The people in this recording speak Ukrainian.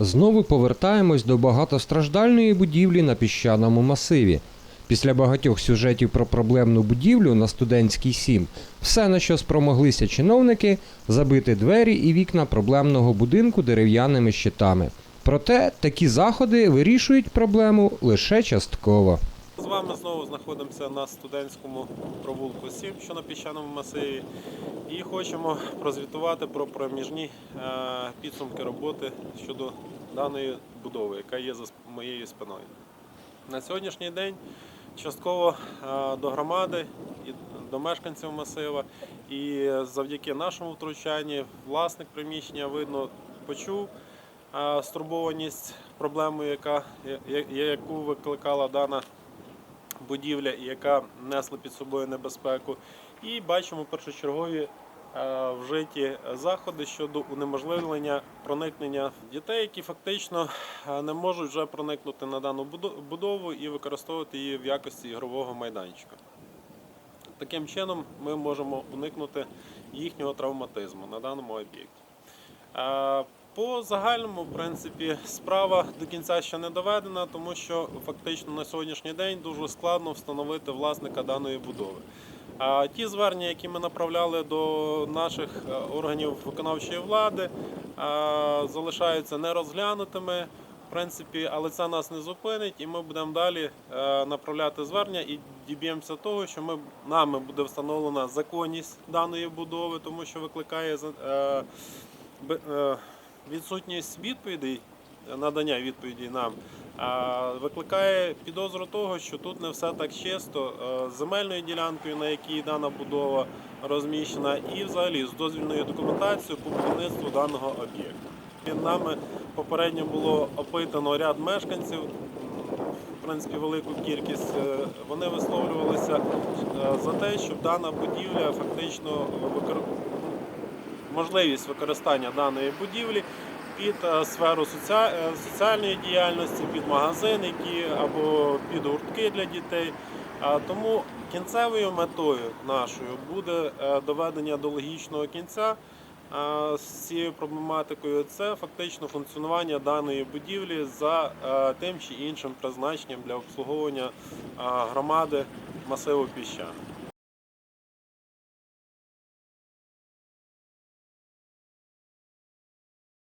Знову повертаємось до багатостраждальної будівлі на піщаному масиві. Після багатьох сюжетів про проблемну будівлю на студентській 7 все, на що спромоглися чиновники, забити двері і вікна проблемного будинку дерев'яними щитами. Проте такі заходи вирішують проблему лише частково. З вами знову знаходимося на студентському провулку 7, що на піщаному масиві, і хочемо прозвітувати про проміжні е, підсумки роботи щодо даної будови, яка є за моєю спиною. На сьогоднішній день частково е, до громади і до мешканців масива, і завдяки нашому втручанні власник приміщення видно почув е, стурбованість проблемою, яка, яку викликала дана будівля, яка несла під собою небезпеку. І бачимо першочергові е, вжиті заходи щодо унеможливлення проникнення дітей, які фактично е, не можуть вже проникнути на дану будову і використовувати її в якості ігрового майданчика. Таким чином ми можемо уникнути їхнього травматизму на даному об'єкті. Е, По загальному, в принципі, справа до кінця ще не доведена, тому що фактично на сьогоднішній день дуже складно встановити власника даної будови. А ті звернення, які ми направляли до наших е, органів виконавчої влади, е, залишаються нерозглянутими. В принципі, але це нас не зупинить, і ми будемо далі е, направляти звернення і діб'ємося того, що ми нами буде встановлена законність даної будови, тому що викликає відсутність відповідей, надання відповідей нам, викликає підозру того, що тут не все так чисто е, з земельною ділянкою, на якій дана будова розміщена, і взагалі з дозвільною документацією по будівництву даного об'єкту. Нами попередньо було опитано ряд мешканців, в принципі, велику кількість. Е, Вони висловлювалися е, за те, щоб дана будівля фактично викор можливість використання даної будівлі під е, сферу е, соціальної діяльності, під магазин, які або під гуртки для дітей. Тому кінцевою метою нашою буде е, доведення до логічного кінця з цією проблематикою. Це фактично функціонування даної будівлі за тим чи іншим призначенням для обслуговування громади масиву піщан.